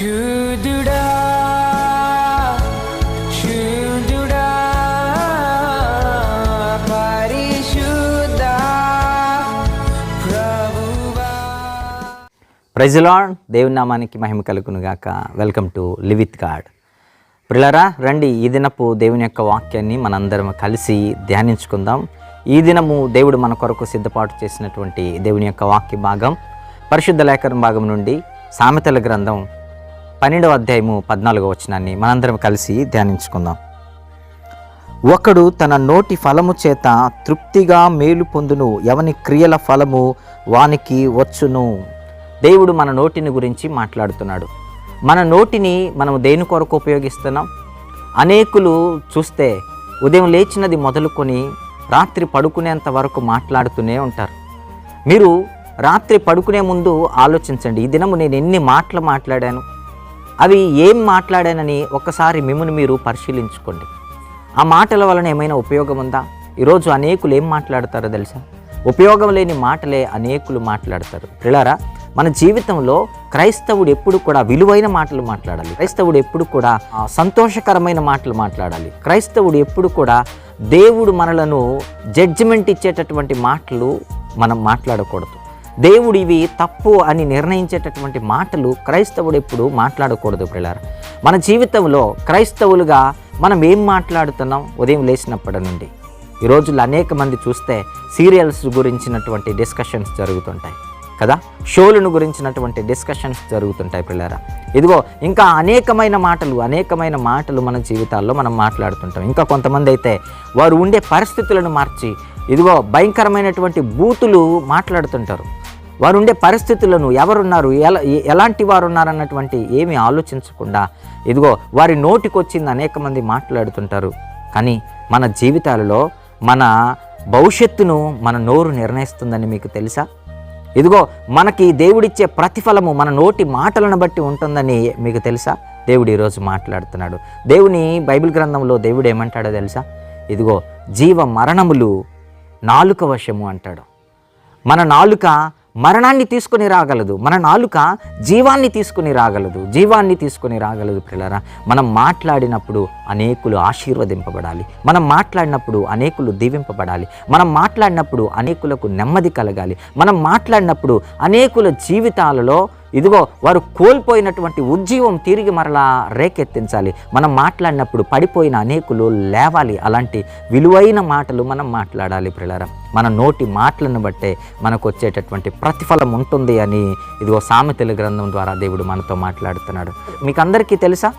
శుద్ధుడా శుద్ధుడా పరిశుద్ధ ప్రభువా. దేవుని నామానికి మహిమ కలుగును గాక వెల్కమ్ టు లివిత్ గాడ్. ప్రిలరా రండి. ఈ దినపు దేవుని యొక్క వాక్యాన్ని మనందరం కలిసి ధ్యానించుకుందాం. ఈ దినము దేవుడు మన కొరకు సిద్ధపాటు చేసినటువంటి దేవుని యొక్క వాక్య భాగం పరిశుద్ధ లేఖన భాగం నుండి సామెతల గ్రంథం పన్నెండవ అధ్యాయము పద్నాలుగవ వచనాన్ని మనందరం కలిసి ధ్యానించుకుందాం. ఒకడు తన నోటి ఫలము చేత తృప్తిగా మేలు పొందును ఎవని క్రియల ఫలము వానికి వచ్చును. దేవుడు మన నోటిని గురించి మాట్లాడుతున్నాడు. మన నోటిని మనం దేని కొరకు ఉపయోగిస్తున్నాం? అనేకులు చూస్తే ఉదయం లేచినది మొదలుకొని రాత్రి పడుకునేంత వరకు మాట్లాడుతూనే ఉంటారు. మీరు రాత్రి పడుకునే ముందు ఆలోచించండి ఈ దినము నేను ఎన్ని మాటలు మాట్లాడాను? అవి ఏం మాట్లాడానని ఒక్కసారి మిమ్మల్ని మీరు పరిశీలించుకోండి. ఆ మాటల వలన ఏమైనా ఉపయోగం ఉందా? ఈరోజు అనేకులు ఏం మాట్లాడతారో తెలుసా? ఉపయోగం లేని మాటలే అనేకులు మాట్లాడతారు. పిల్లరా మన జీవితంలో క్రైస్తవుడు ఎప్పుడు కూడా విలువైన మాటలు మాట్లాడాలి. క్రైస్తవుడు ఎప్పుడు కూడా సంతోషకరమైన మాటలు మాట్లాడాలి. క్రైస్తవుడు ఎప్పుడు కూడా దేవుడు మనలను జడ్జిమెంట్ ఇచ్చేటటువంటి మాటలు మనం మాట్లాడకూడదు. దేవుడు ఇవి తప్పు అని నిర్ణయించేటటువంటి మాటలు క్రైస్తవుడు ఎప్పుడు మాట్లాడకూడదు పిల్లలు మన జీవితంలో క్రైస్తవులుగా మనం ఏం మాట్లాడుతున్నాం? ఉదయం లేచినప్పటి నుండి. ఈ రోజుల్లో అనేక మంది చూస్తే సీరియల్స్ గురించినటువంటి డిస్కషన్స్ జరుగుతుంటాయి. కదా? షోలను గురించినటువంటి డిస్కషన్స్ జరుగుతుంటాయి పిల్లరా ఇదిగో ఇంకా అనేకమైన మాటలు అనేకమైన మాటలు మన జీవితాల్లో మనం మాట్లాడుతుంటాం. ఇంకా కొంతమంది అయితే వారు ఉండే పరిస్థితులను మార్చి ఇదిగో భయంకరమైనటువంటి బూతులు మాట్లాడుతుంటారు. వారు ఉండే పరిస్థితులను ఎవరున్నారు? ఎలా ఎలాంటి వారు ఉన్నారన్నటువంటి ఏమీ ఆలోచించకుండా ఇదిగో వారి నోటికొచ్చింది అనేక మంది మాట్లాడుతుంటారు. కానీ మన జీవితాలలో మన భవిష్యత్తును మన నోరు నిర్ణయిస్తుందని మీకు తెలుసా? ఇదిగో మనకి దేవుడిచ్చే ప్రతిఫలము మన నోటి మాటలను బట్టి ఉంటుందని మీకు తెలుసా? దేవుడు ఈరోజు మాట్లాడుతున్నాడు. దేవుని బైబిల్ గ్రంథంలో దేవుడు ఏమంటాడో తెలుసా? ఇదిగో జీవ మరణములు నాలుక వశము అంటాడు. మన నాలుక మరణాన్ని తీసుకొని రాగలదు. మన నాలుక జీవాన్ని తీసుకొని రాగలదు. జీవాన్ని తీసుకొని రాగలదు పిల్లరా. మనం మాట్లాడినప్పుడు అనేకులు ఆశీర్వదింపబడాలి. మనం మాట్లాడినప్పుడు అనేకులు దీవింపబడాలి. మనం మాట్లాడినప్పుడు అనేకులకు నెమ్మది కలగాలి. మనం మాట్లాడినప్పుడు అనేకుల జీవితాలలో ఇదిగో వారు కోల్పోయినటువంటి ఉజ్జీవం తిరిగి మరలా రేకెత్తించాలి. మనం మాట్లాడినప్పుడు పడిపోయిన అనేకులు లేవాలి. అలాంటి విలువైన మాటలు మనం మాట్లాడాలి ప్రిలరా మన నోటి మాటలను బట్టే మనకు వచ్చేటటువంటి ప్రతిఫలం ఉంటుంది అని ఇదిగో సామెతల గ్రంథం ద్వారా దేవుడు మనతో మాట్లాడుతున్నాడు. మీకు అందరికీ తెలుసా?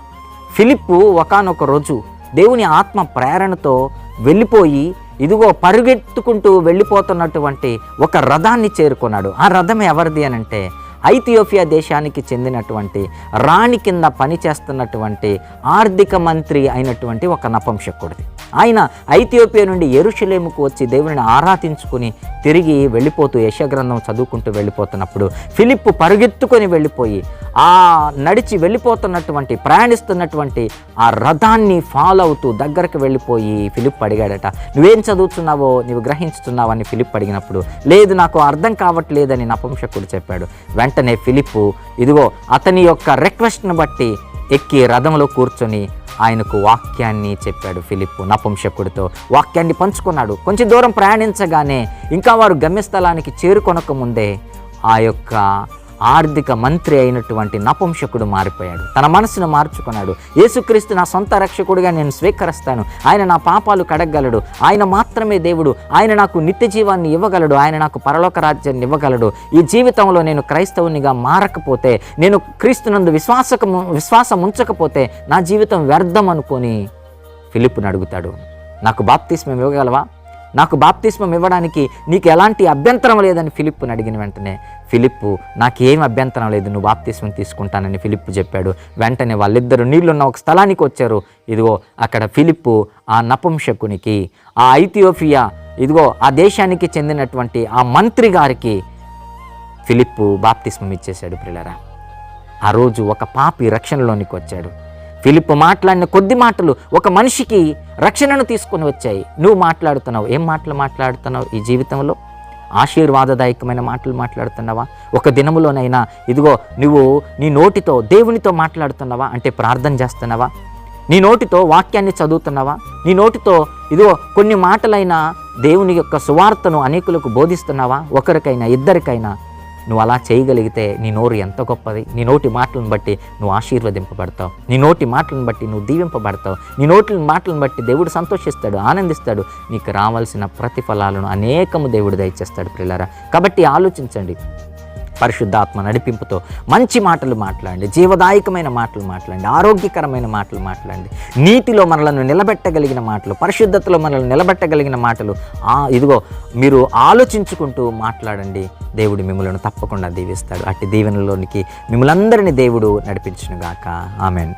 ఫిలిప్పు ఒకానొక రోజు దేవుని ఆత్మ ప్రేరణతో వెళ్ళిపోయి ఇదిగో పరుగెత్తుకుంటూ వెళ్ళిపోతున్నటువంటి ఒక రథాన్ని చేరుకున్నాడు. ఆ రథం ఎవరిది అని అంటే ఐథియోపియా దేశానికి చెందినటువంటి రాణి కింద పనిచేస్తున్నటువంటి ఆర్థిక మంత్రి అయినటువంటి ఒక నపంశకుడిది ఆయన ఐథియోపియా నుండి ఎరుషలేముకు వచ్చి దేవుని ఆరాధించుకుని తిరిగి వెళ్ళిపోతూ యశగ్రంథం చదువుకుంటూ వెళ్ళిపోతున్నప్పుడు ఫిలిప్పు పరుగెత్తుకొని వెళ్ళిపోయి ఆ నడిచి వెళ్ళిపోతున్నటువంటి ప్రయాణిస్తున్నటువంటి ఆ రథాన్ని ఫాలో అవుతూ దగ్గరకు వెళ్ళిపోయి ఫిలిప్ అడిగాడట నువ్వేం చదువుతున్నావో నువ్వు గ్రహించుతున్నావని ఫిలిప్ అడిగినప్పుడు లేదు నాకు అర్థం కావట్లేదని నపంశకుడు చెప్పాడు. వెంటనే ఫిలిప్ ఇదిగో అతని యొక్క రిక్వెస్ట్ను బట్టి ఎక్కి రథంలో కూర్చొని ఆయనకు వాక్యాన్ని చెప్పాడు ఫిలిప్పు నపుంసకుడితో వాక్యాన్ని పంచుకున్నాడు. కొంచెం దూరం ప్రయాణించగానే ఇంకా వారు గమ్యస్థలానికి చేరుకొనక ముందే ఆ యొక్క ఆర్థిక మంత్రి అయినటువంటి నపుంసకుడు మారిపోయాడు. తన మనసును మార్చుకున్నాడు. యేసుక్రీస్తు నా సొంత రక్షకుడిగా నేను స్వీకరిస్తాను. ఆయన నా పాపాలు కడగలడు ఆయన మాత్రమే దేవుడు. ఆయన నాకు నిత్య జీవాన్ని ఇవ్వగలడు. ఆయన నాకు పరలోక రాజ్యాన్ని ఇవ్వగలడు. ఈ జీవితంలో నేను క్రైస్తవునిగా మారకపోతే నేను క్రీస్తునందు విశ్వాసకము విశ్వాసం ఉంచకపోతే నా జీవితం వ్యర్థం అనుకొని ఫిలిప్ను అడుగుతాడు. నాకు బాప్తిస్మం ఇవ్వగలవా? నాకు బాప్తిస్మం ఇవ్వడానికి నీకు ఎలాంటి అభ్యంతరం లేదని ఫిలిప్పుని అడిగిన వెంటనే ఫిలిప్పు నాకేం అభ్యంతరం లేదు నువ్వు బాప్తిస్మం తీసుకుంటానని ఫిలిప్పు చెప్పాడు. వెంటనే వాళ్ళిద్దరూ నీళ్ళున్న ఒక స్థలానికి వచ్చారు. ఇదిగో అక్కడ ఫిలిప్పు ఆ నపుంసకునికి ఆ ఐథియోపియా ఇదిగో ఆ దేశానికి చెందినటువంటి ఆ మంత్రి గారికి ఫిలిప్పు బాప్తిస్మం ఇచ్చేశాడు ప్రిలరా ఆ రోజు ఒక పాపి రక్షణలోనికి వచ్చాడు. ఫిలిప్ మాట్లాడిన కొద్ది మాటలు ఒక మనిషికి రక్షణను తీసుకొని వచ్చాయి. నువ్వు మాట్లాడుతున్నావు. ఏం మాటలు మాట్లాడుతున్నావు ఈ జీవితంలో? ఆశీర్వాదదాయకమైన మాటలు మాట్లాడుతున్నావా? ఒక దినములోనైనా ఇదిగో నువ్వు నీ నోటితో దేవునితో మాట్లాడుతున్నావా? అంటే ప్రార్థన చేస్తున్నావా? నీ నోటితో వాక్యాన్ని చదువుతున్నావా? నీ నోటితో ఇదిగో కొన్ని మాటలైనా దేవుని యొక్క సువార్తను అనేకులకు బోధిస్తున్నావా? ఒకరికైనా ఇద్దరికైనా నువ్వు అలా చేయగలిగితే నీ నోరు ఎంత గొప్పది? నీ నోటి మాటలను బట్టి నువ్వు ఆశీర్వదింపబడతావు. నీ నోటి మాటలను బట్టి నువ్వు దీవింపబడతావు. నీ నోటి మాటలను బట్టి దేవుడు సంతోషిస్తాడు ఆనందిస్తాడు. నీకు రావాల్సిన ప్రతిఫలాలను అనేకము దేవుడు దయచేస్తాడు ప్రిల్లరా కాబట్టి ఆలోచించండి. పరిశుద్ధాత్మ నడిపింపుతో మంచి మాటలు మాట్లాడండి జీవదాయకమైన మాటలు మాట్లాడండి ఆరోగ్యకరమైన మాటలు మాట్లాడండి నీతిలో మనలను నిలబెట్టగలిగిన మాటలు పరిశుద్ధతలో మనల్ని నిలబెట్టగలిగిన మాటలు. ఇదిగో మీరు ఆలోచించుకుంటూ మాట్లాడండి. దేవుడు మిమ్మల్ని తప్పకుండా దీవిస్తాడు. అట్టి దీవెనలోనికి మిమ్మల్ని అందరినీ దేవుడు నడిపించునుగాక. ఆమెన్.